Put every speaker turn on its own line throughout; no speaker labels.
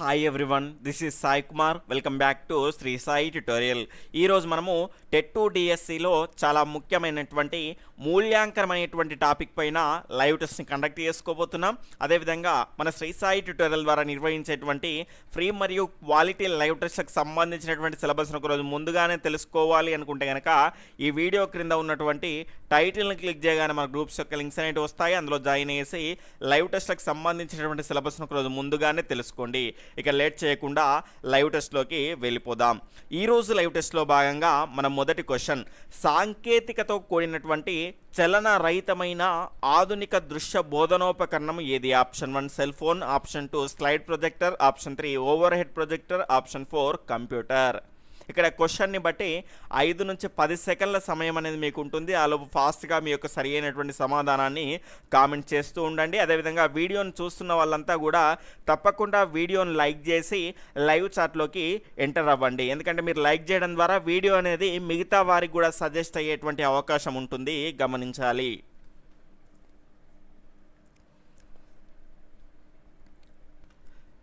Hi everyone this is Sai Kumar welcome back to Shri Sai tutorial ఈరోజు మనము TET to డిఎస్సిలో చాలా ముఖ్యమైనటువంటి మూల్యాంకనమైనటువంటి టాపిక్ పైన లైవ్ టెస్ట్ని కండక్ట్ చేసుకోబోతున్నాం. అదేవిధంగా మన శ్రీ సాయి ట్యుటోరియల్ ద్వారా నిర్వహించేటువంటి ఫ్రీ మరియు క్వాలిటీ లైవ్ టెస్ట్కి సంబంధించినటువంటి సిలబస్ను ఒకరోజు ముందుగానే తెలుసుకోవాలి అనుకుంటే కనుక ఈ వీడియో క్రింద ఉన్నటువంటి టైటిల్ని క్లిక్ చేయగానే మన గ్రూప్స్ యొక్క లింక్స్ అనేవి వస్తాయి. అందులో జాయిన్ చేసి లైవ్ టెస్ట్లకు సంబంధించినటువంటి సిలబస్ను ఒకరోజు ముందుగానే తెలుసుకోండి. ఇక లేట్ చేయకుండా లైవ్ టెస్ట్లోకి వెళ్ళిపోదాం. ఈ రోజు లైవ్ టెస్ట్లో భాగంగా మన మొదటి క్వశ్చన్. సాంకేతికతో కూడినటువంటి చలన రహితమైన ఆధునిక దృశ్య బోధనోపకరణం ఏది? Option one cell phone option two slide projector option three overhead projector option four computer. ఇక్కడ క్వశ్చన్ని బట్టి ఐదు నుంచి పది సెకండ్ల సమయం అనేది మీకు ఉంటుంది ఆలోపు ఫాస్ట్గా మీ యొక్క సరి అయినటువంటి సమాధానాన్ని కామెంట్ చేస్తూ ఉండండి. అదేవిధంగా వీడియోను చూస్తున్న వాళ్ళంతా కూడా తప్పకుండా వీడియోను లైక్ చేసి లైవ్ చాట్లోకి ఎంటర్ అవ్వండి. ఎందుకంటే మీరు లైక్ చేయడం ద్వారా వీడియో అనేది మిగతా వారికి కూడా సజెస్ట్ అయ్యేటువంటి అవకాశం ఉంటుంది. గమనించాలి.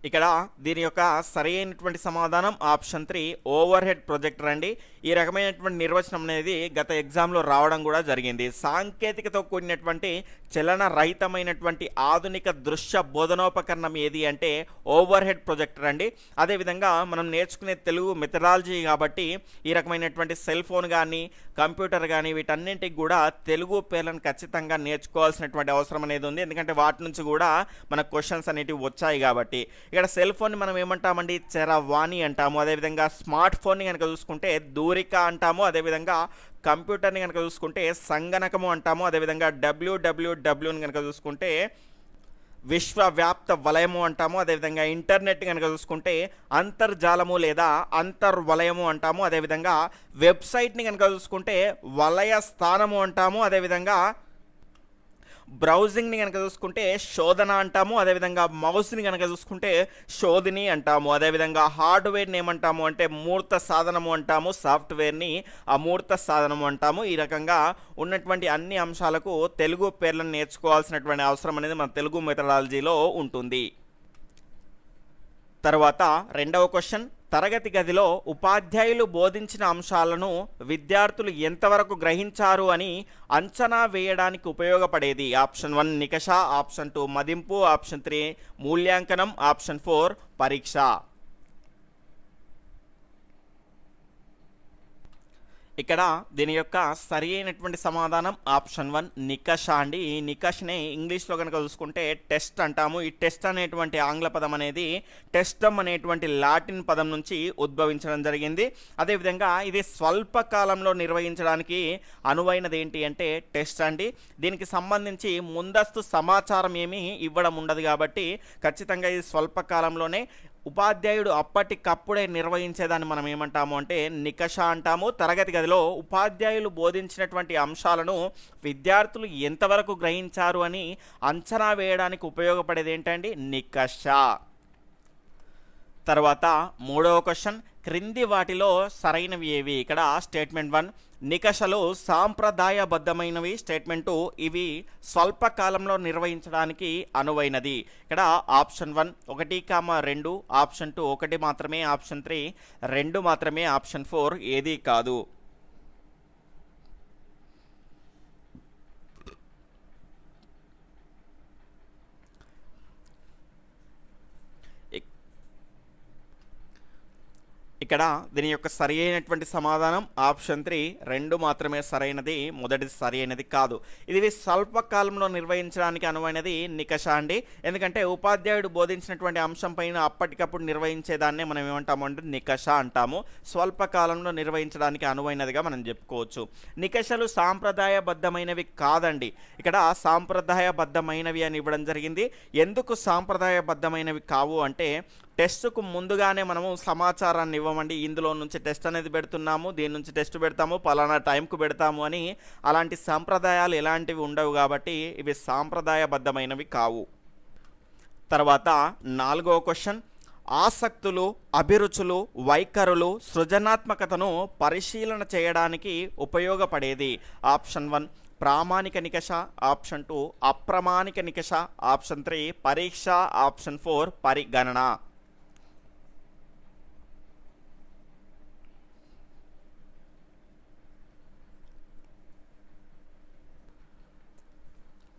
ఇక్కడ దీని యొక్క సరైనటువంటి సమాధానం option three overhead projector అండి. ఈ రకమైనటువంటి నిర్వచనం అనేది గత ఎగ్జామ్లో రావడం కూడా జరిగింది. సాంకేతికతో కూడినటువంటి చలనరహితమైనటువంటి ఆధునిక దృశ్య బోధనోపకరణం ఏది అంటే ఓవర్ హెడ్ ప్రొజెక్టర్ అండి. అదేవిధంగా మనం నేర్చుకునే తెలుగు మెథడాలజీ కాబట్టి ఈ రకమైనటువంటి సెల్ ఫోన్ కానీ కంప్యూటర్ కానీ వీటన్నింటికి కూడా తెలుగు పేర్లను ఖచ్చితంగా నేర్చుకోవాల్సినటువంటి అవసరం అనేది ఉంది. ఎందుకంటే వాటి నుంచి కూడా మన క్వశ్చన్స్ అనేటివి వచ్చాయి కాబట్టి. ఇక్కడ సెల్ ఫోన్ని మనం ఏమంటామండి? చరవాణి అంటాము. అదేవిధంగా స్మార్ట్ ఫోన్ని కనుక చూసుకుంటే దూరిక అంటాము. అదేవిధంగా కంప్యూటర్ని కనుక చూసుకుంటే సంగణకము అంటాము. అదేవిధంగా డబ్ల్యూడబ్ల్యూడబ్ల్యూని కనుక చూసుకుంటే విశ్వవ్యాప్త వలయము అంటాము. అదేవిధంగా ఇంటర్నెట్ కనుక చూసుకుంటే అంతర్జాలము లేదా అంతర్వలయము అంటాము. అదేవిధంగా వెబ్సైట్ని కనుక చూసుకుంటే వలయ స్థానము అంటాము. అదేవిధంగా బ్రౌజింగ్ని కనుక చూసుకుంటే శోధన అంటాము అదేవిధంగా మౌస్ని కనుక చూసుకుంటే శోధిని అంటాము అదేవిధంగా హార్డ్వేర్ని ఏమంటాము అంటే మూర్త సాధనము అంటాము సాఫ్ట్వేర్ని అమూర్త సాధనము అంటాము. ఈ రకంగా ఉన్నటువంటి అన్ని అంశాలకు తెలుగు పేర్లను నేర్చుకోవాల్సినటువంటి అవసరం అనేది మన తెలుగు మెథడాలజీలో ఉంటుంది. తర్వాత రెండవ క్వశ్చన్ తరగతి గదిలో ఉపాధ్యాయులు బోధించిన అంశాలను విద్యార్థులు ఎంతవరకు గ్రహించారు అని అంచనా వేయడానికి ఉపయోగపడేది. ఆప్షన్ వన్ నికష ఆప్షన్ టూ మదింపు ఆప్షన్ త్రీ మూల్యాంకనం ఆప్షన్ ఫోర్ పరీక్ష. ఇక్కడ దీని యొక్క సరి అయినటువంటి సమాధానం ఆప్షన్ వన్ నికష అండి. ఈ నికష్ని ఇంగ్లీష్లో కనుక చూసుకుంటే టెస్ట్ అంటాము. ఈ టెస్ట్ అనేటువంటి ఆంగ్ల పదం అనేది టెస్టమ్ అనేటువంటి లాటిన్ పదం నుంచి ఉద్భవించడం జరిగింది. అదేవిధంగా ఇది స్వల్పకాలంలో నిర్వహించడానికి అనువైనది ఏంటి అంటే టెస్ట్ అండి. దీనికి సంబంధించి ముందస్తు సమాచారం ఏమీ ఇవ్వడం ఉండదు కాబట్టి ఖచ్చితంగా ఇది స్వల్పకాలంలోనే ఉపాధ్యాయుడు అప్పటికప్పుడే నిర్వహించేదాన్ని మనం ఏమంటాము అంటే నికష అంటాము. తరగతి గదిలో ఉపాధ్యాయులు బోధించినటువంటి అంశాలను విద్యార్థులు ఎంతవరకు గ్రహించారు అని అంచనా వేయడానికి ఉపయోగపడేది ఏంటండి? నికష. తర్వాత మూడవ క్వశ్చన్. క్రింది వాటిలో సరైనవి ఏవి? ఇక్కడ స్టేట్మెంట్ వన్. నికషలు సాంప్రదాయబద్ధమైనవి స్టేట్మెంటు ఇవి స్వల్ప కాలంలో నిర్వహించడానికి అనువైనది. ఇక్కడ ఆప్షన్ వన్ ఒకటి కామ రెండు ఆప్షన్ టూ ఒకటి మాత్రమే ఆప్షన్ త్రీ రెండు మాత్రమే ఆప్షన్ ఫోర్ ఏది కాదు. ఇక్కడ దీని యొక్క సరి అయినటువంటి సమాధానం ఆప్షన్ త్రీ. రెండు మాత్రమే సరైనది మొదటిది సరి అయినది కాదు. ఇది స్వల్పకాలంలో నిర్వహించడానికి అనువైనది నికష అండి. ఎందుకంటే ఉపాధ్యాయుడు బోధించినటువంటి అంశం పైన అప్పటికప్పుడు నిర్వహించేదాన్నే మనం ఏమంటాము అంటే నికష అంటాము. స్వల్పకాలంలో నిర్వహించడానికి అనువైనదిగా మనం చెప్పుకోవచ్చు. నికషలు సాంప్రదాయబద్ధమైనవి కాదండి. ఇక్కడ సాంప్రదాయబద్ధమైనవి అని ఇవ్వడం జరిగింది. ఎందుకు సాంప్రదాయబద్ధమైనవి కావు అంటే టెస్ట్కు ముందుగానే మనము సమాచారాన్ని ఇవ్వమండి. ఇందులో నుంచి టెస్ట్ అనేది పెడుతున్నాము దీని నుంచి టెస్ట్ పెడతాము పలానా టైంకు పెడతాము అని అలాంటి సాంప్రదాయాలు ఎలాంటివి ఉండవు కాబట్టి ఇవి సాంప్రదాయబద్ధమైనవి కావు. తర్వాత నాలుగవ క్వశ్చన్. ఆసక్తులు అభిరుచులు వైఖరులు సృజనాత్మకతను పరిశీలన చేయడానికి ఉపయోగపడేది. ఆప్షన్ వన్ ప్రామాణిక నికష. ఆప్షన్ టూ అప్రమాణిక నికష. ఆప్షన్ త్రీ పరీక్ష. ఆప్షన్ ఫోర్ పరిగణన.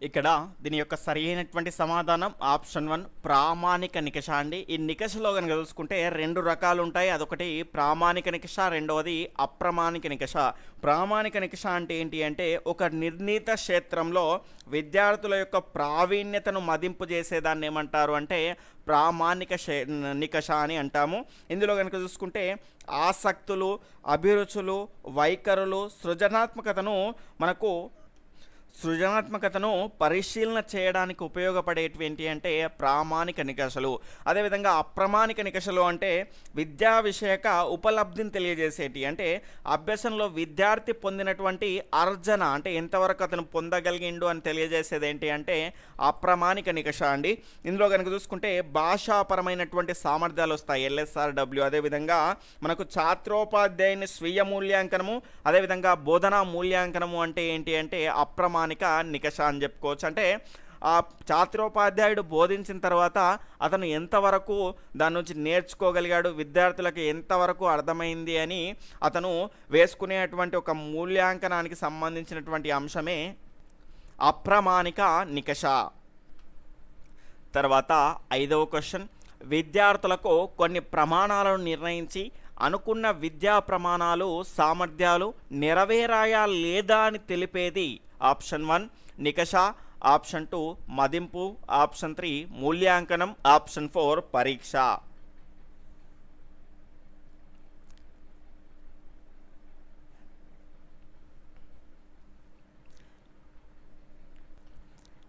ఇక్కడ దీని యొక్క సరి అయినటువంటి సమాధానం ఆప్షన్ వన్ ప్రామాణిక నికష అండి. ఈ నికషలో కనుక చూసుకుంటే రెండు రకాలు ఉంటాయి. అదొకటి ప్రామాణిక నికష రెండవది అప్రమాణిక నికష. ప్రామాణిక నికష అంటే ఏంటి అంటే ఒక నిర్ణీత క్షేత్రంలో విద్యార్థుల యొక్క ప్రావీణ్యతను మదింపు చేసేదాన్ని ఏమంటారు అంటే ప్రామాణిక శే- నికష అని అంటాము. ఇందులో కనుక చూసుకుంటే ఆసక్తులు అభిరుచులు వైఖరులు సృజనాత్మకతను మనకు సృజనాత్మకతను పరిశీలన చేయడానికి ఉపయోగపడేటువంటి అంటే ప్రామాణిక నికషలు. అదేవిధంగా అప్రమాణిక నికషలు అంటే విద్యా విషయక ఉపలబ్ధిని తెలియజేసేటి. అంటే అభ్యసనలో విద్యార్థి పొందినటువంటి అర్జన అంటే ఎంతవరకు అతను పొందగలిగిండు అని తెలియజేసేది ఏంటి అంటే అప్రమాణిక నికష అండి. ఇందులో కనుక చూసుకుంటే భాషాపరమైనటువంటి సామర్థ్యాలు వస్తాయి. ఎల్ఎస్ఆర్ డబ్ల్యూ అదేవిధంగా మనకు ఛాత్రోపాధ్యాయుని స్వీయ మూల్యాంకనము అదేవిధంగా బోధనా మూల్యాంకనము అంటే ఏంటి అంటే ప్రామాణిక నికష అని చెప్పుకోవచ్చు. అంటే ఆ చాత్రోపాధ్యాయుడు బోధించిన తర్వాత అతను ఎంతవరకు దాని నుంచి నేర్చుకోగలిగాడు విద్యార్థులకు ఎంతవరకు అర్థమైంది అని అతను వేసుకునేటువంటి ఒక మూల్యాంకనానికి సంబంధించినటువంటి అంశమే అప్రమాణిక నికష. తర్వాత ఐదవ క్వశ్చన్. విద్యార్థులకు కొన్ని ప్రమాణాలను నిర్ణయించి అనుకున్న విద్యా ప్రమాణాలు సామర్థ్యాలు నెరవేరాయా లేదా అని తెలిపేది? ఆప్షన్ వన్ నికష ఆప్షన్ టూ మదింపు ఆప్షన్ త్రీ మూల్యాంకనం ఆప్షన్ ఫోర్ పరీక్ష.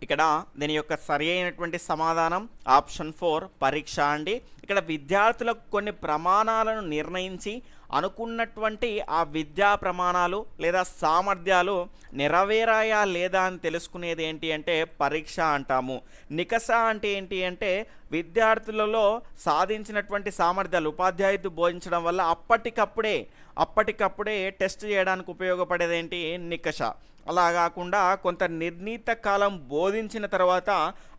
ఇక్కడ దీని యొక్క సరి అయినటువంటి సమాధానం ఆప్షన్ ఫోర్ పరీక్ష అండి. ఇక్కడ విద్యార్థులకు కొన్ని ప్రమాణాలను నిర్ణయించి అనుకున్నటువంటి ఆ విద్యా ప్రమాణాలు లేదా సామర్థ్యాలు నెరవేరాయా లేదా అని తెలుసుకునేది ఏంటి అంటే పరీక్ష అంటాము. నికస అంటే ఏంటి అంటే విద్యార్థులలో సాధించినటువంటి సామర్థ్యాలు ఉపాధ్యాయుడు బోధించడం వల్ల అప్పటికప్పుడే అప్పటికప్పుడే టెస్ట్ చేయడానికి ఉపయోగపడేది ఏంటి నికష అలా కాకుండా కొంత నిర్ణీత కాలం బోధించిన తర్వాత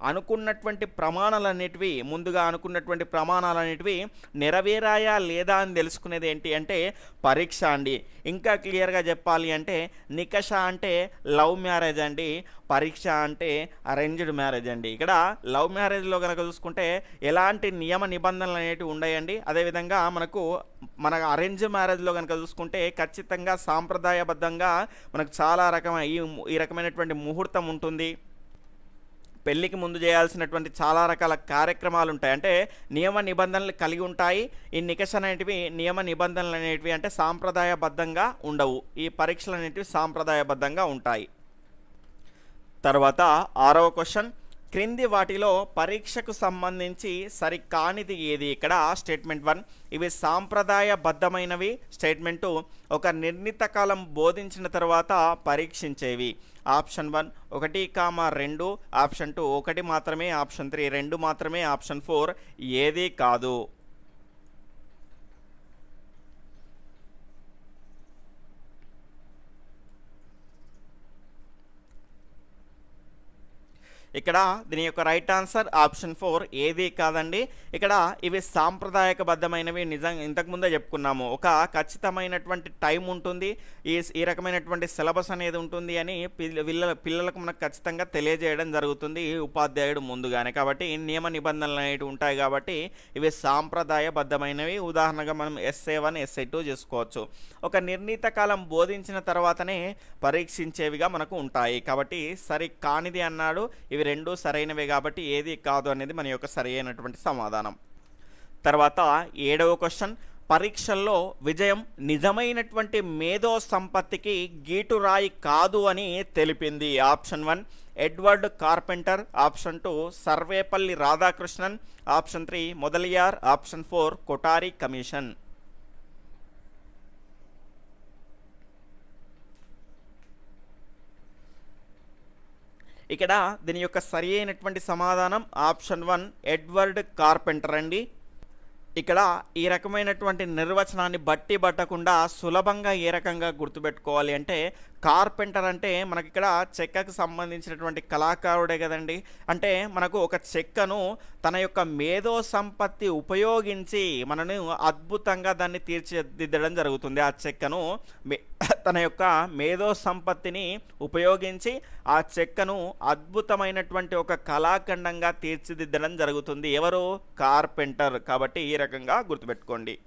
అనుకున్నటువంటి ప్రమాణాలన్నిటివి ముందుగా అనుకున్నటువంటి ప్రమాణాలన్నిటివి నెరవేరాయా లేదా అని తెలుసుకునేది ఏంటి అంటే పరీక్ష అండి. ఇంకా క్లియర్గా చెప్పాలి అంటే నికష అంటే లవ్ మ్యారేజ్ అండి. పరీక్ష అంటే అరేంజ్డ్ మ్యారేజ్ అండి. ఇక్కడ లవ్ మ్యారేజ్లో కనుక చూసుకుంటే ఎలాంటి నియమ నిబంధనలు అనేటివి ఉన్నాయండి. అదేవిధంగా మనకు మన అరేంజ్ మ్యారేజ్లో కనుక చూసుకుంటే ఖచ్చితంగా సాంప్రదాయబద్ధంగా మనకు చాలా రకమైన ఈ ఈ రకమైనటువంటి ముహూర్తం ఉంటుంది. పెళ్ళికి ముందు చేయాల్సినటువంటి చాలా రకాల కార్యక్రమాలు ఉంటాయి. అంటే నియమ నిబంధనలు కలిగి ఉంటాయి. ఈ నికష అనేటివి నియమ నిబంధనలు అనేటివి అంటే సాంప్రదాయబద్ధంగా ఉండవు. ఈ పరీక్షలు అనేటివి సాంప్రదాయబద్ధంగా ఉంటాయి. తర్వాత ఆరవ క్వశ్చన్. క్రింది వాటిలో పరీక్షకు సంబంధించి సరికానిది ఏది? ఇక్కడ స్టేట్మెంట్ వన్. ఇవి సాంప్రదాయబద్ధమైనవి. Statement two. ఒక నిర్ణీత కాలం బోధించిన తర్వాత పరీక్షించేవి. ఆప్షన్ వన్ ఒకటి కామా రెండు. ఆప్షన్ టూ ఒకటి మాత్రమే. ఆప్షన్ త్రీ రెండు మాత్రమే. ఆప్షన్ ఫోర్ ఏది కాదు. ఇక్కడ దీని యొక్క రైట్ ఆన్సర్ ఆప్షన్ ఫోర్ ఏది కాదండి. ఇక్కడ ఇవి సాంప్రదాయకబద్ధమైనవి నిజంగా ఇంతకుముందే చెప్పుకున్నాము. ఒక ఖచ్చితమైనటువంటి టైం ఉంటుంది. ఈ ఈ రకమైనటువంటి సిలబస్ అనేది ఉంటుంది అని పిల్ల పిల్లల పిల్లలకు మనకు ఖచ్చితంగా తెలియజేయడం జరుగుతుంది ఉపాధ్యాయుడు ముందుగానే. కాబట్టి నియమ నిబంధనలు అనేవి ఉంటాయి కాబట్టి ఇవి సాంప్రదాయబద్ధమైనవి. ఉదాహరణగా మనం ఎస్ఏ వన్ ఎస్ఏ టూ చేసుకోవచ్చు. ఒక నిర్ణీత కాలం బోధించిన తర్వాతనే పరీక్షించేవిగా మనకు ఉంటాయి. కాబట్టి సరి కానిది అన్నాడు. ఇవి రెండు సరైనవే కాబట్టి ఏది కాదు అనేది మన యొక్క సరైనటువంటి సమాధానం. తర్వాత ఏడవ క్వశ్చన్ పరీక్షల్లో విజయం నిజమైనటువంటి మేధో సంపత్తికి గీటురాయి కాదు అని తెలిపింది. Option one Edward Carpenter. Option two Sarvepalli Radhakrishnan. Option three Mudaliar. Option four Kothari commission. ఇక్కడ దీని యొక్క సరి అయినటువంటి సమాధానం ఆప్షన్ వన్ ఎడ్వర్డ్ కార్పెంటర్ అండి. ఇక్కడ ఈ రకమైనటువంటి నిర్వచనాన్ని బట్టి పట్టకుండా సులభంగా ఏ రకంగా గుర్తుపెట్టుకోవాలి అంటే కార్పెంటర్ అంటే మనకి ఇక్కడ చెక్కకు సంబంధించినటువంటి కళాకారుడే కదండి. అంటే మనకు ఒక చెక్కను తన యొక్క మేధో సంపత్తి ఉపయోగించి మనను అద్భుతంగా దాన్ని తీర్చిదిద్దడం జరుగుతుంది. ఆ చెక్కను తన యొక్క మేధో సంపత్తిని ఉపయోగించి ఆ చెక్కను అద్భుతమైనటువంటి ఒక కళాఖండంగా తీర్చిదిద్దడం జరుగుతుంది. ఎవరు? కార్పెంటర్. కాబట్టి ఈ రకంగా గుర్తుపెట్టుకోండి.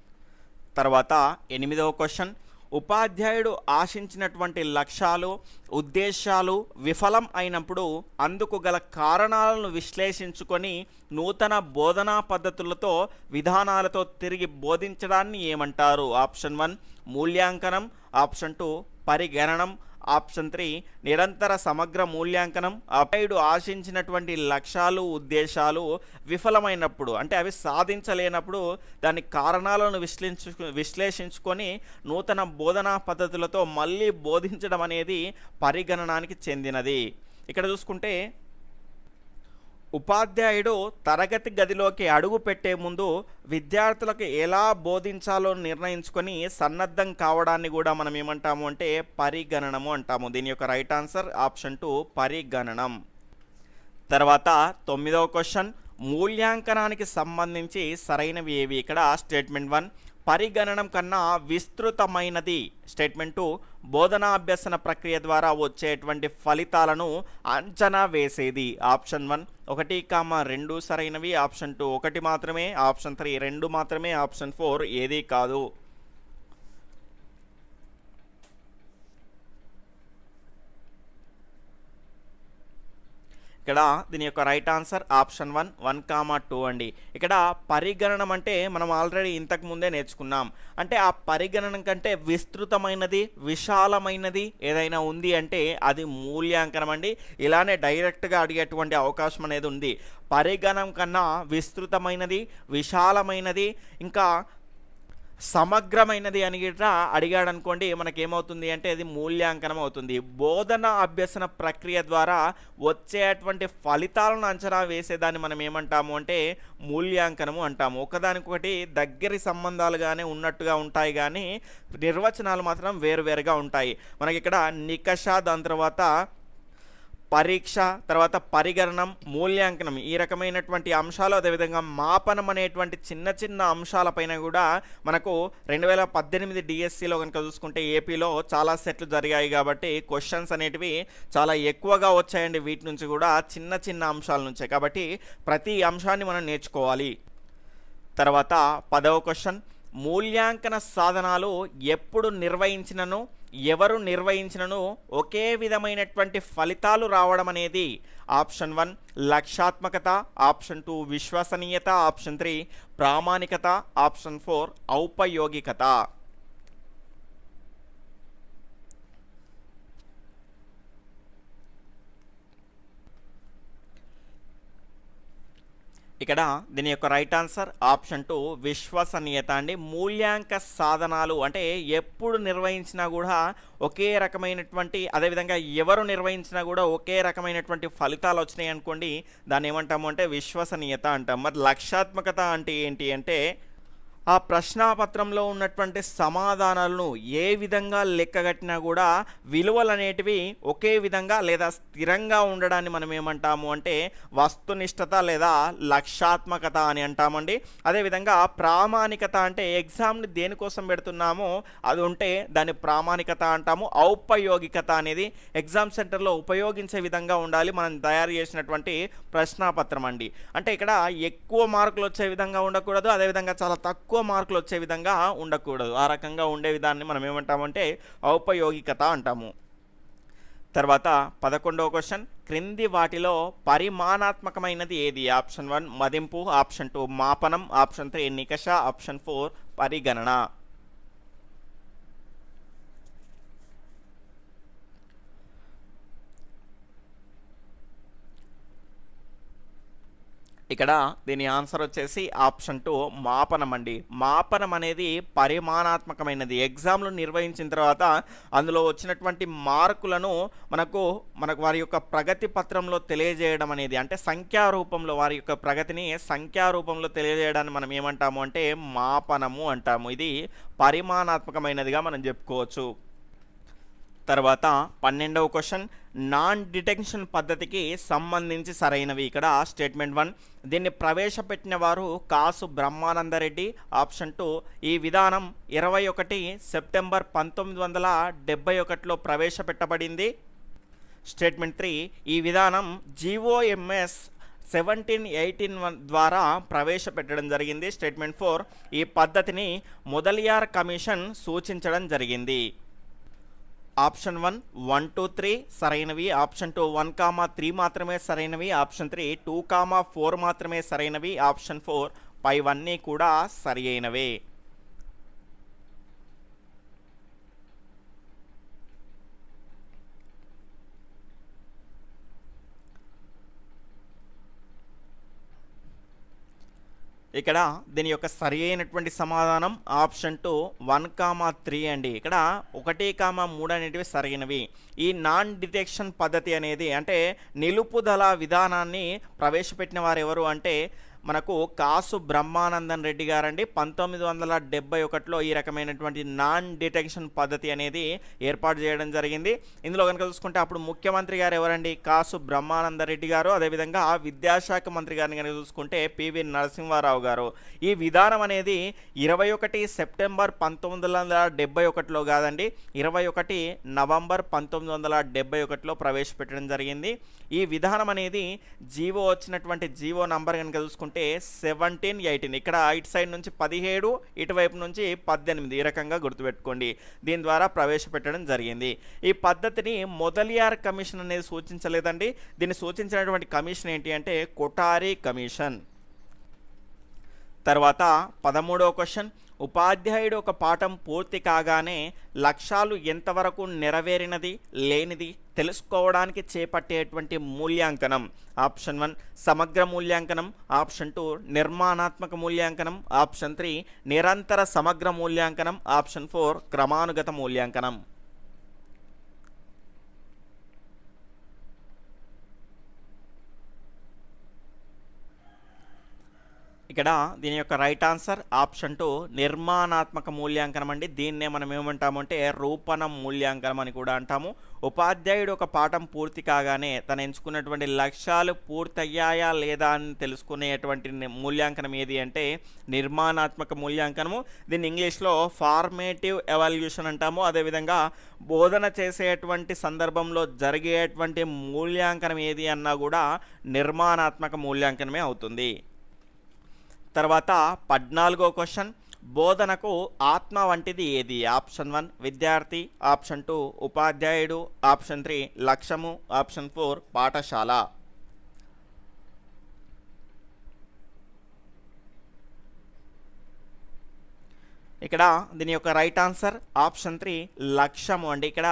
తర్వాత ఎనిమిదవ క్వశ్చన్. ఉపాధ్యాయుడు ఆశించినటువంటి లక్ష్యాలు ఉద్దేశాలు విఫలం అయినప్పుడు అందుకు గల కారణాలను విశ్లేషించుకొని నూతన బోధనా పద్ధతులతో విధానాలతో తిరిగి బోధించడాన్ని ఏమంటారు? ఆప్షన్ వన్ మూల్యాంకనం. ఆప్షన్ టూ పరిగణనం. ఆప్షన్ త్రీ నిరంతర సమగ్ర మూల్యాంకనం అపైడు ఆశించినటువంటి లక్ష్యాలు ఉద్దేశాలు విఫలమైనప్పుడు అంటే అవి సాధించలేనప్పుడు దాని కారణాలను విశ్లేషించు విశ్లేషించుకొని నూతన బోధనా పద్ధతులతో మళ్ళీ బోధించడం అనేది పరిగణనానికి చెందినది. ఇక్కడ చూసుకుంటే ఉపాధ్యాయుడు తరగతి గదిలోకి అడుగు పెట్టే ముందు విద్యార్థులకు ఎలా బోధించాలో నిర్ణయించుకొని సన్నద్ధం కావడాన్ని కూడా మనం ఏమంటాము అంటే పరిగణనము అంటాము. దీని యొక్క రైట్ ఆన్సర్ ఆప్షన్ టూ పరిగణనం. తర్వాత తొమ్మిదవ క్వశ్చన్ మూల్యాంకనానికి సంబంధించి సరైనవి ఏవి? ఇక్కడ స్టేట్మెంట్ వన్ పరిగణనం కన్నా విస్తృతమైనది. స్టేట్మెంటు బోధనాభ్యసన బోధనా అభ్యసన ప్రక్రియ ద్వారా వచ్చేటువంటి ఫలితాలను అంచనా వేసేది. ఆప్షన్ వన్ ఒకటి కామ రెండు సరైనవి. ఆప్షన్ టూ ఒకటి మాత్రమే. ఆప్షన్ త్రీ రెండు మాత్రమే. ఆప్షన్ ఫోర్ ఏది కాదు. ఇక్కడ దీని యొక్క right answer option one one comma two అండి. ఇక్కడ పరిగణనం అంటే మనం ఆల్రెడీ ఇంతకు ముందే నేర్చుకున్నాం. అంటే ఆ పరిగణనం కంటే విస్తృతమైనది విశాలమైనది ఏదైనా ఉంది అంటే అది మూల్యాంకనం అండి. ఇలానే డైరెక్ట్గా అడిగేటువంటి అవకాశం అనేది ఉంది. పరిగణం కన్నా విస్తృతమైనది విశాలమైనది ఇంకా సమగ్రమైనది అని గిట్రా అడిగాడు అనుకోండి మనకేమవుతుంది అంటే అది మూల్యాంకనం అవుతుంది. బోధన అభ్యసన ప్రక్రియ ద్వారా వచ్చేటువంటి ఫలితాలను అంచనా వేసేదాన్ని మనం ఏమంటాము అంటే మూల్యాంకనము అంటాము. ఒకదానికొకటి దగ్గరి సంబంధాలుగానే ఉన్నట్టుగా ఉంటాయి కానీ నిర్వచనాలు మాత్రం వేరువేరుగా ఉంటాయి. మనకి ఇక్కడ నికష దాని తర్వాత పరీక్ష తర్వాత పరిగణనం మూల్యాంకనం ఈ రకమైనటువంటి అంశాలు అదేవిధంగా మాపనం అనేటువంటి చిన్న చిన్న అంశాలపైన కూడా మనకు రెండు వేల పద్దెనిమిది డిఎస్సిలో కనుక చూసుకుంటే ఏపీలో చాలా సెట్లు జరిగాయి కాబట్టి క్వశ్చన్స్ అనేటివి చాలా ఎక్కువగా వచ్చాయండి. వీటి నుంచి కూడా చిన్న చిన్న అంశాల నుంచే. కాబట్టి ప్రతి అంశాన్ని మనం నేర్చుకోవాలి. తర్వాత పదవ క్వశ్చన్ మూల్యాంకన సాధనాలు ఎప్పుడు నిర్వహించినను ఎవరు నిర్వహించినను ఒకే విధమైనటువంటి ఫలితాలు రావడం అనేది ఆప్షన్ వన్ లక్ష్యాత్మకత ఆప్షన్ టూ విశ్వసనీయత ఆప్షన్ త్రీ ప్రామాణికత ఆప్షన్ ఫోర్ ఔపయోగికత. ఇక్కడ దీని యొక్క రైట్ ఆన్సర్ ఆప్షన్ టూ విశ్వసనీయత అండి. మూల్యాంక సాధనాలు అంటే ఎప్పుడు నిర్వహించినా కూడా ఒకే రకమైనటువంటి అదేవిధంగా ఎవరు నిర్వహించినా కూడా ఒకే రకమైనటువంటి ఫలితాలు వచ్చినాయి అనుకోండి దాన్ని ఏమంటాము అంటే విశ్వసనీయత అంటాం. మరి లక్ష్యాత్మకత అంటే ఏంటి అంటే ఆ ప్రశ్నాపత్రంలో ఉన్నటువంటి సమాధానాలను ఏ విధంగా లెక్కగట్టినా కూడా విలువలు అనేటివి ఒకే విధంగా లేదా స్థిరంగా ఉండడాన్ని మనం ఏమంటాము అంటే వస్తునిష్టత లేదా లక్ష్యాత్మకత అని అంటామండి. అదేవిధంగా ప్రామాణికత అంటే ఎగ్జామ్ని దేనికోసం పెడుతున్నామో అది ఉంటే దాన్ని ప్రామాణికత అంటాము. ఔపయోగికత అనేది ఎగ్జామ్ సెంటర్లో ఉపయోగించే విధంగా ఉండాలి మనం తయారు చేసినటువంటి ప్రశ్నాపత్రం అండి. అంటే ఇక్కడ ఎక్కువ మార్కులు వచ్చే విధంగా ఉండకూడదు అదేవిధంగా చాలా తక్కువ ఎక్కువ మార్కులు వచ్చే విధంగా ఉండకూడదు. ఆ రకంగా ఉండే విధాన్ని మనం ఏమంటామంటే ఔపయోగికత అంటాము. తర్వాత పదకొండవ క్వశ్చన్. క్రింది వాటిలో పరిమాణాత్మకమైనది ఏది? ఆప్షన్ వన్ మదింపు. ఆప్షన్ టూ మాపనం. ఆప్షన్ త్రీ నికష. ఆప్షన్ ఫోర్ పరిగణన. ఇక్కడ దీని ఆన్సర్ వచ్చేసి ఆప్షన్ టూ మాపనం అండి. మాపనం అనేది పరిమాణాత్మకమైనది. ఎగ్జామ్లు నిర్వహించిన తర్వాత అందులో వచ్చినటువంటి మార్కులను మనకు మనకు వారి యొక్క ప్రగతి పత్రంలో తెలియజేయడం అనేది అంటే సంఖ్యా రూపంలో వారి యొక్క ప్రగతిని సంఖ్యా రూపంలో తెలియజేయడాన్ని మనం ఏమంటాము అంటే మాపనము అంటాము. ఇది పరిమాణాత్మకమైనదిగా మనం చెప్పుకోవచ్చు. తర్వాత పన్నెండవ క్వశ్చన్ నాన్ డిటెక్షన్ పద్ధతికి సంబంధించి సరైనవి. ఇక్కడ స్టేట్మెంట్ వన్. దీన్ని ప్రవేశపెట్టిన వారు కాసు బ్రహ్మానందరెడ్డి ఆప్షన్ టూ. ఈ విధానం ఇరవై ఒకటి సెప్టెంబర్ పంతొమ్మిది వందల డెబ్బై ఒకటిలో ప్రవేశపెట్టబడింది. Statement three. ఈ విధానం జీఓఎంఎస్ సెవెంటీన్ ఎయిటీన్ వన్ ద్వారా ప్రవేశపెట్టడం జరిగింది. Statement four. ఈ పద్ధతిని మొదలియార్ కమిషన్ సూచించడం జరిగింది. Option one one two three సరైనవి. Option two one comma three మాత్రమే సరైనవి. Option three two comma four మాత్రమే సరైనవి. ఆప్షన్ ఫోర్ పైవన్నీ కూడా సరి అయినవే. ఇక్కడ దీని యొక్క సరి అయినటువంటి సమాధానం option two one comma three అండి. ఇక్కడ ఒకటి కామా మూడు అనేటివి సరైనవి ఈ నాన్ డిటెక్షన్ పద్ధతి అనేది అంటే నిలుపుదల విధానాన్ని ప్రవేశపెట్టిన వారు ఎవరు అంటే మనకు కాసు బ్రహ్మానందన్ రెడ్డి గారండి. పంతొమ్మిది వందల డెబ్బై ఒకటిలో ఈ రకమైనటువంటి నాన్ డిటెక్షన్ పద్ధతి అనేది ఏర్పాటు చేయడం జరిగింది. ఇందులో కనుక చూసుకుంటే అప్పుడు ముఖ్యమంత్రి గారు ఎవరండి? కాసు బ్రహ్మానంద రెడ్డి గారు. అదేవిధంగా విద్యాశాఖ మంత్రి గారిని కనుక చూసుకుంటే పివి నరసింహారావు గారు. ఈ విధానం అనేది ఇరవై ఒకటి సెప్టెంబర్ పంతొమ్మిది వందల డెబ్బై ఒకటిలో కాదండి ఇరవై ఒకటి నవంబర్ పంతొమ్మిది వందల డెబ్బై ఒకటిలో ప్రవేశపెట్టడం జరిగింది. ఈ విధానం అనేది జీవో వచ్చినటువంటి జీవో నంబర్ కనుక చూసుకుంటే సెవెంటీన్ ఎయిటీన్. ఇక్కడ ఇటు సైడ్ నుంచి పదిహేడు ఇటువైపు నుంచి పద్దెనిమిది. ఈ రకంగా గుర్తుపెట్టుకోండి. దీని ద్వారా ప్రవేశపెట్టడం జరిగింది. ఈ పద్ధతిని మొదలియార్ కమిషన్ అనేది సూచించలేదండి. దీన్ని సూచించినటువంటి కమిషన్ ఏంటి అంటే కొటారి కమిషన్. తర్వాత పదమూడవ క్వశ్చన్. ఉపాధ్యాయుడు ఒక పాఠం పూర్తి కాగానే లక్ష్యాలు ఎంతవరకు నెరవేరినది లేనిది తెలుసుకోవడానికి చేపట్టేటువంటి మూల్యాంకనం. ఆప్షన్ వన్ సమగ్ర మూల్యాంకనం. ఆప్షన్ టూ నిర్మాణాత్మక మూల్యాంకనం. ఆప్షన్ త్రీ నిరంతర సమగ్ర మూల్యాంకనం. ఆప్షన్ ఫోర్ క్రమానుగత మూల్యాంకనం. ఇక్కడ దీని యొక్క రైట్ ఆన్సర్ ఆప్షన్ టూ నిర్మాణాత్మక మూల్యాంకనం అండి. దీన్నే మనం ఏమంటాము అంటే రూపణ మూల్యాంకనం అని కూడా అంటాము. ఉపాధ్యాయుడు ఒక పాఠం పూర్తి కాగానే తను ఎంచుకున్నటువంటి లక్ష్యాలు పూర్తయ్యాయా లేదా అని తెలుసుకునేటువంటి మూల్యాంకనం ఏది అంటే నిర్మాణాత్మక మూల్యాంకనము. దీన్ని ఇంగ్లీష్లో ఫార్మేటివ్ ఎవాల్యూషన్ అంటాము. అదేవిధంగా బోధన చేసేటువంటి సందర్భంలో జరిగేటువంటి మూల్యాంకనం ఏది అన్నా కూడా నిర్మాణాత్మక మూల్యాంకనమే అవుతుంది. తర్వాత పద్నాలుగో క్వశ్చన్. బోధనకు ఆత్మ వంటిది ఏది? ఆప్షన్ వన్ విద్యార్థి. ఆప్షన్ టూ ఉపాధ్యాయుడు. ఆప్షన్ త్రీ లక్ష్యము. ఆప్షన్ ఫోర్ పాఠశాల. ఇక్కడ దీని యొక్క రైట్ ఆన్సర్ ఆప్షన్ త్రీ లక్ష్యము. అండి ఇక్కడ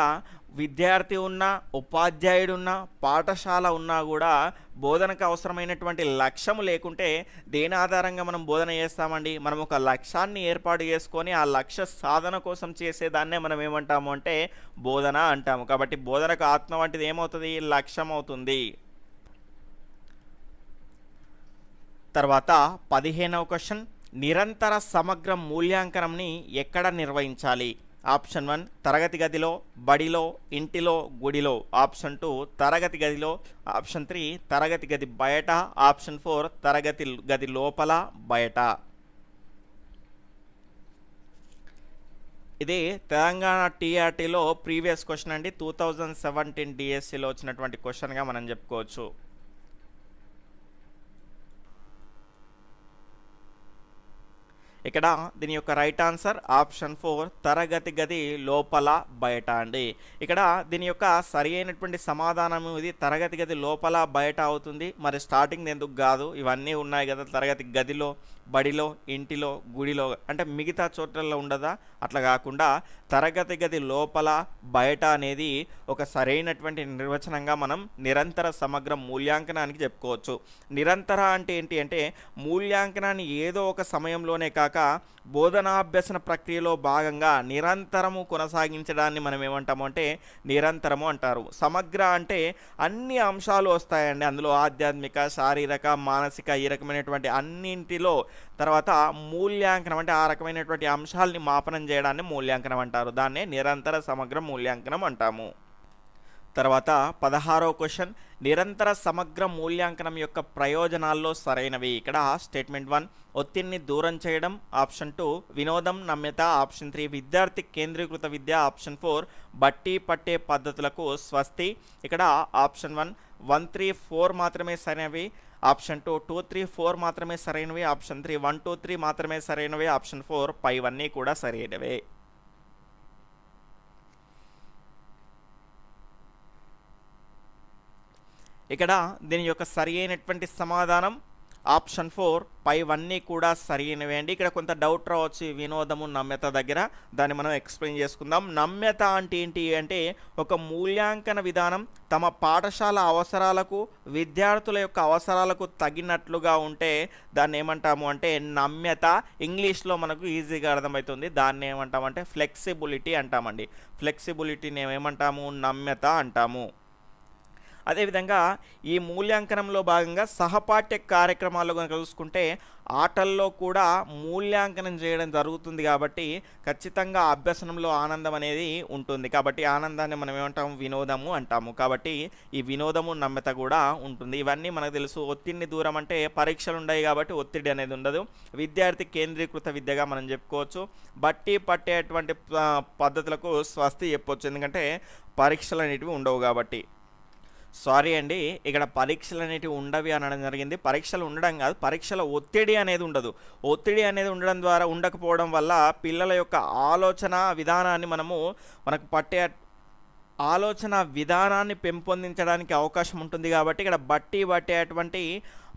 విద్యార్థి ఉన్న ఉపాధ్యాయుడు ఉన్న పాఠశాల ఉన్నా కూడా బోధనకు అవసరమైనటువంటి లక్ష్యము లేకుంటే దేని ఆధారంగా మనం బోధన చేస్తామండి? మనం ఒక లక్ష్యాన్ని ఏర్పాటు చేసుకొని ఆ లక్ష్య సాధన కోసం చేసేదాన్నే మనం ఏమంటాము అంటే బోధన అంటాము. కాబట్టి బోధనకు ఆత్మ వంటిది ఏమవుతుంది? లక్ష్యం అవుతుంది. తర్వాత పదిహేనవ క్వశ్చన్. నిరంతర సమగ్ర మూల్యాంకనంని ఎక్కడ నిర్వహించాలి? ఆప్షన్ వన్ తరగతి గదిలో బడిలో ఇంటిలో గుడిలో. ఆప్షన్ టూ తరగతి గదిలో. ఆప్షన్ త్రీ తరగతి గది బయట. ఆప్షన్ ఫోర్ తరగతి గది లోపల బయట. ఇది తెలంగాణ టీఆర్టీలో ప్రీవియస్ క్వశ్చన్ అండి. టూ థౌజండ్ సెవెంటీన్ డిఎస్సిలో వచ్చినటువంటి క్వశ్చన్గా మనం చెప్పుకోవచ్చు. ఇక్కడ దీని యొక్క రైట్ ఆన్సర్ ఆప్షన్ ఫోర్ తరగతి గది లోపల బయట అండి. ఇక్కడ దీని యొక్క సరి అయినటువంటి సమాధానం ఇది తరగతి గది లోపల బయట అవుతుంది. మరి స్టార్టింగ్ ఎందుకు కాదు? ఇవన్నీ ఉన్నాయి కదా తరగతి గదిలో. బడిలో ఇంటిలో గుడిలో అంటే మిగతా చోట్లలో ఉండదా? అట్లా కాకుండా తరగతి గది లోపల బయట అనేది ఒక సరైనటువంటి నిర్వచనంగా మనం నిరంతర సమగ్ర మూల్యాంకనానికి చెప్పుకోవచ్చు. నిరంతర అంటే ఏంటి అంటే మూల్యాంకనాన్ని ఏదో ఒక సమయంలోనే కాక బోధనాభ్యసన ప్రక్రియలో భాగంగా నిరంతరము కొనసాగించడాన్ని మనం ఏమంటాము అంటే నిరంతరము అంటారు. సమగ్ర అంటే అన్ని అంశాలు వస్తాయండి. అందులో ఆధ్యాత్మిక శారీరక మానసిక ఈ రకమైనటువంటి అన్నింటిలో తర్వాత మూల్యాంకనం అంటే ఆ రకమైనటువంటి అంశాలని మాపనం చేయడాన్ని మూల్యాంకనం అంటారు. దాన్నే నిరంతర సమగ్ర మూల్యాంకనం అంటాము. తర్వాత పదహారో క్వశ్చన్. నిరంతర సమగ్ర మూల్యాంకనం యొక్క ప్రయోజనాల్లో సరైనవి. ఇక్కడ స్టేట్మెంట్ వన్. ఒత్తిడిని దూరం చేయడం. Option two. వినోదం నమ్యత. Option three. విద్యార్థి కేంద్రీకృత విద్య. Option four. బట్టి పట్టే పద్ధతులకు స్వస్తి. ఇక్కడ option one. One three four మాత్రమే సరైనవి. Option two two three four మాత్రమే సరైనవి. Option three one two three మాత్రమే సరైనవి. ఆప్షన్ ఫోర్ పైవన్నీ కూడా సరైనవే. ఇక్కడ దీని యొక్క సరి అయినటువంటి సమాధానం ఆప్షన్ ఫోర్ పైవన్నీ కూడా సరైనవే అండి. ఇక్కడ కొంత డౌట్ రావచ్చు వినోదము నమ్యత దగ్గర. దాన్ని మనం ఎక్స్ప్లెయిన్ చేసుకుందాం. నమ్యత అంటే ఏంటి అంటే ఒక మూల్యాంకన విధానం తమ పాఠశాల అవసరాలకు విద్యార్థుల యొక్క అవసరాలకు తగినట్లుగా ఉంటే దాన్ని ఏమంటాము అంటే నమ్యత ఇంగ్లీష్లో మనకు ఈజీగా అర్థమవుతుంది. దాన్ని ఏమంటామంటే ఫ్లెక్సిబిలిటీ అంటామండి. ఫ్లెక్సిబిలిటీని ఏమంటాము? నమ్యత అంటాము. అదేవిధంగా ఈ మూల్యాంకనంలో భాగంగా సహపాఠ్య కార్యక్రమాల్లో కనుక చూసుకుంటే ఆటల్లో కూడా మూల్యాంకనం చేయడం జరుగుతుంది కాబట్టి ఖచ్చితంగా అభ్యసనంలో ఆనందం అనేది ఉంటుంది. కాబట్టి ఆనందాన్ని మనం ఏమంటాము వినోదము అంటాము. కాబట్టి ఈ వినోదము నమ్యత కూడా ఉంటుంది. ఇవన్నీ మనకు తెలుసు. ఒత్తిడిని దూరం అంటే పరీక్షలు ఉన్నాయి కాబట్టి ఒత్తిడి అనేది ఉండదు. విద్యార్థి కేంద్రీకృత విద్యగా మనం చెప్పుకోవచ్చు. బట్టి పట్టేటువంటి పద్ధతులకు స్వస్తి చెప్పవచ్చు ఎందుకంటే పరీక్షలు అనేటివి ఉండవు కాబట్టి. సారీ అండి ఇక్కడ పరీక్షలు అనేటివి ఉండవి అనడం జరిగింది. పరీక్షలు ఉండడం కాదు పరీక్షల ఒత్తిడి అనేది ఉండదు. ఒత్తిడి అనేది ఉండడం ద్వారా ఉండకపోవడం వల్ల పిల్లల యొక్క ఆలోచన విధానాన్ని మనము మనకు పట్టే ఆలోచన విధానాన్ని పెంపొందించడానికి అవకాశం ఉంటుంది కాబట్టి ఇక్కడ బట్టి పట్టేటువంటి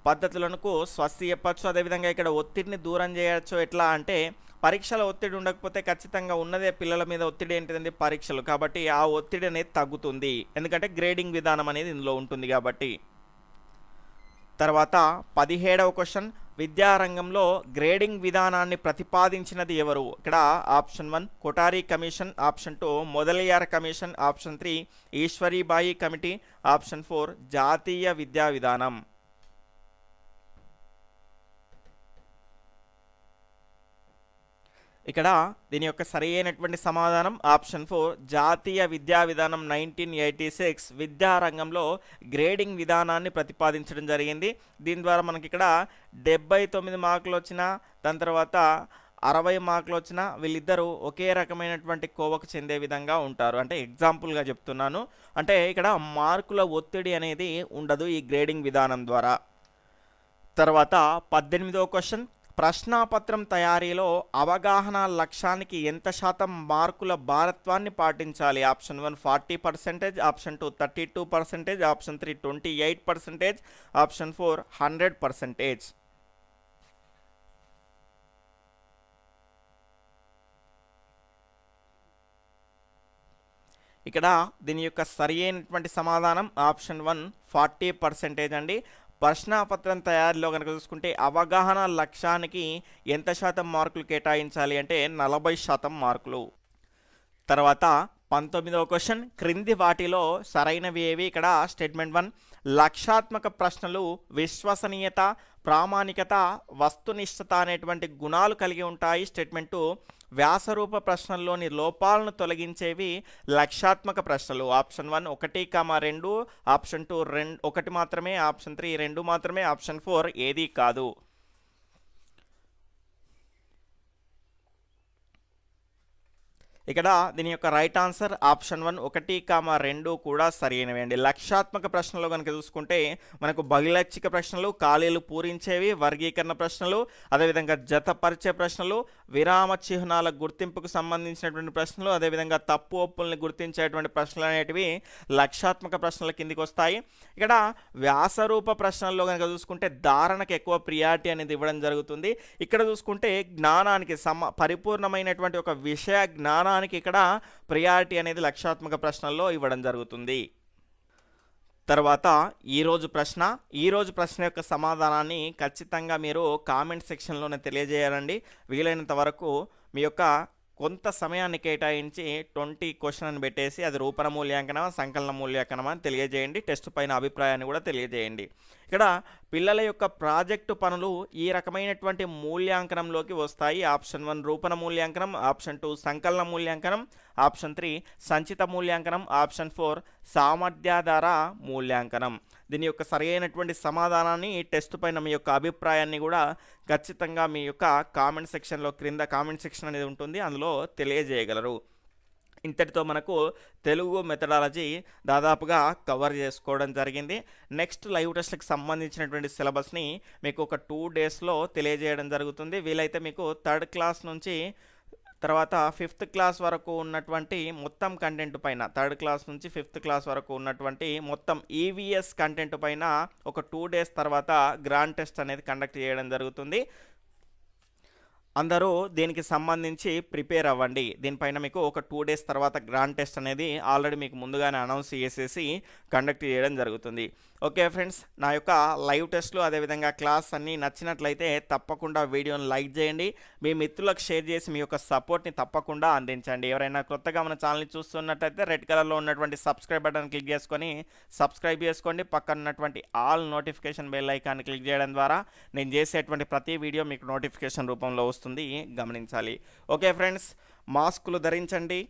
పద్ధతులకు స్వస్తి చెప్పచ్చు. అదేవిధంగా ఇక్కడ ఒత్తిడిని దూరం చేయవచ్చు ఎట్లా అంటే పరీక్షల ఒత్తిడి ఉండకపోతే ఖచ్చితంగా ఉన్నదే పిల్లల మీద ఒత్తిడి ఏంటిదండి? పరీక్షలు. కాబట్టి ఆ ఒత్తిడి అనేది తగ్గుతుంది. ఎందుకంటే గ్రేడింగ్ విధానం అనేది ఇందులో ఉంటుంది కాబట్టి. తర్వాత పదిహేడవ క్వశ్చన్. విద్యారంగంలో గ్రేడింగ్ విధానాన్ని ప్రతిపాదించినది ఎవరు? ఇక్కడ option one Kothari commission option two Mudaliar commission option three Eshwaribai committee option four జాతీయ విద్యా విధానం. ఇక్కడ దీని యొక్క సరి అయినటువంటి సమాధానం ఆప్షన్ ఫోర్ జాతీయ విద్యా విధానం నైన్టీన్ ఎయిటీ సిక్స్ విద్యారంగంలో గ్రేడింగ్ విధానాన్ని ప్రతిపాదించడం జరిగింది. దీని ద్వారా మనకి ఇక్కడ డెబ్బై తొమ్మిది మార్కులు వచ్చిన దాని తర్వాత అరవై మార్కులు వచ్చిన వీళ్ళిద్దరూ ఒకే రకమైనటువంటి కోవకు చెందే విధంగా ఉంటారు. అంటే ఎగ్జాంపుల్గా చెప్తున్నాను. అంటే ఇక్కడ మార్కుల ఒత్తిడి అనేది ఉండదు ఈ గ్రేడింగ్ విధానం ద్వారా. తర్వాత పద్దెనిమిదవ క్వశ్చన్ ప్రశ్నాపత్రం తయారీలో అవగాహన లక్ష్యానికి ఎంత శాతం మార్కుల భారత్వాన్ని పాటించాలి? Option one forty percentage option two thirty two percentage option three twenty eight percentage option four hundred percentage. ఇక్కడ దీని యొక్క సరి అయినటువంటి సమాధానం ఆప్షన్ వన్ ఫార్టీ పర్సెంటేజ్ అండి. ప్రశ్నాపత్రం తయారీలో కనుక చూసుకుంటే అవగాహన లక్ష్యానికి ఎంత శాతం మార్కులు కేటాయించాలి అంటే నలభై శాతం మార్కులు. తర్వాత పంతొమ్మిదవ క్వశ్చన్ క్రింది వాటిలో సరైనవి ఏవి? ఇక్కడ స్టేట్మెంట్ వన్ లక్షాత్మక ప్రశ్నలు విశ్వసనీయత ప్రామాణికత వస్తునిష్టత అనేటువంటి గుణాలు కలిగి ఉంటాయి. స్టేట్మెంటు వ్యాసరూప ప్రశ్నల్లోని లోపాలను తొలగించేవి లక్షాత్మక ప్రశ్నలు. ఆప్షన్ వన్ ఒకటి కామా రెండు ఆప్షన్ టూ రెండు ఒకటి మాత్రమే ఆప్షన్ త్రీ రెండు మాత్రమే ఆప్షన్ ఫోర్ ఏదీ కాదు. ఇక్కడ దీని యొక్క రైట్ ఆన్సర్ ఆప్షన్ వన్ ఒకటి కామ రెండు కూడా సరైనవి అండి. లక్షాత్మక ప్రశ్నలు కనుక చూసుకుంటే మనకు బహిళచ్చిక ప్రశ్నలు ఖాళీలు పూరించేవి వర్గీకరణ ప్రశ్నలు అదేవిధంగా జతపరిచే ప్రశ్నలు విరామ చిహ్నాల గుర్తింపుకు సంబంధించినటువంటి ప్రశ్నలు అదేవిధంగా తప్పు ఒప్పుల్ని గుర్తించేటువంటి ప్రశ్నలు అనేటివి లక్షాత్మక ప్రశ్నల కిందికి వస్తాయి. ఇక్కడ వ్యాసరూప ప్రశ్నల్లో కనుక చూసుకుంటే ధారణకు ఎక్కువ ప్రియారిటీ అనేది ఇవ్వడం జరుగుతుంది. ఇక్కడ చూసుకుంటే జ్ఞానానికి సమ పరిపూర్ణమైనటువంటి ఒక విషయ జ్ఞానానికి ఇక్కడ ప్రియారిటీ అనేది లక్షాత్మక ప్రశ్నల్లో ఇవ్వడం జరుగుతుంది. తర్వాత ఈరోజు ప్రశ్న. ఈరోజు ప్రశ్న యొక్క సమాధానాన్ని ఖచ్చితంగా మీరు కామెంట్ సెక్షన్లోనే తెలియజేయాలండి. వీలైనంత వరకు మీ యొక్క కొంత సమయాన్ని కేటాయించి ట్వంటీ క్వశ్చన్ అని పెట్టేసి అది రూపణ మూల్యాంకనమా సంకలన మూల్యాంకనమా అని తెలియజేయండి. టెస్ట్ పైన అభిప్రాయాన్ని కూడా తెలియజేయండి. ఇక్కడ పిల్లల యొక్క ప్రాజెక్టు పనులు ఈ రకమైనటువంటి మూల్యాంకనంలోకి వస్తాయి. ఆప్షన్ వన్ రూపణ మూల్యాంకనం ఆప్షన్ టూ సంకలన మూల్యాంకనం ఆప్షన్ త్రీ సంచిత మూల్యాంకనం ఆప్షన్ ఫోర్ సామర్థ్యాధార మూల్యాంకనం. దీని యొక్క సరైనటువంటి సమాధానాన్ని టెస్ట్ పైన మీ యొక్క అభిప్రాయాన్ని కూడా ఖచ్చితంగా మీ యొక్క కామెంట్ సెక్షన్లో క్రింద కామెంట్ సెక్షన్ అనేది ఉంటుంది. అందులో తెలియజేయగలరు. ఇంతటితో మనకు తెలుగు మెథడాలజీ దాదాపుగా కవర్ చేసుకోవడం జరిగింది. నెక్స్ట్ లైవ్ టెస్ట్కి సంబంధించినటువంటి సిలబస్ని మీకు ఒక టూ డేస్లో తెలియజేయడం జరుగుతుంది. వీలైతే మీకు థర్డ్ క్లాస్ నుంచి తర్వాత ఫిఫ్త్ క్లాస్ వరకు ఉన్నటువంటి మొత్తం కంటెంట్ పైన థర్డ్ క్లాస్ నుంచి ఫిఫ్త్ క్లాస్ వరకు ఉన్నటువంటి మొత్తం ఈవీఎస్ కంటెంట్ పైన ఒక టూ డేస్ తర్వాత గ్రాండ్ టెస్ట్ అనేది కండక్ట్ చేయడం జరుగుతుంది. అందరూ దీనికి సంబంధించి ప్రిపేర్ అవ్వండి. దీనిపైన మీకు ఒక టూ డేస్ తర్వాత గ్రాండ్ టెస్ట్ అనేది ఆల్రెడీ మీకు ముందుగానే అనౌన్స్ చేసేసి కండక్ట్ చేయడం జరుగుతుంది. ఓకే ఫ్రెండ్స్ నా యొక్క లైవ్ టెస్ట్లు అదేవిధంగా క్లాస్ అన్నీ నచ్చినట్లయితే తప్పకుండా వీడియోని లైక్ చేయండి. మీ మిత్రులకు షేర్ చేసి మీ యొక్క సపోర్ట్ని తప్పకుండా అందించండి. ఎవరైనా కొత్తగా మన ఛానల్ని చూస్తున్నట్టయితే రెడ్ కలర్లో ఉన్నటువంటి సబ్స్క్రైబ్ బటన్ క్లిక్ చేసుకొని సబ్స్క్రైబ్ చేసుకోండి. పక్కన ఉన్నటువంటి all notification bell icon click చేయడం ద్వారా నేను చేసేటువంటి ప్రతి వీడియో మీకు నోటిఫికేషన్ రూపంలో వస్తుంది. గమనించాలి. ఓకే ఫ్రెండ్స్ మాస్కులు ధరించండి.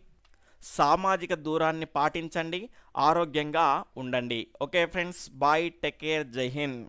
సామాజిక దూరాన్ని పాటించండి ఆరోగ్యంగా ఉండండి. Okay friends bye take care జై హింద్.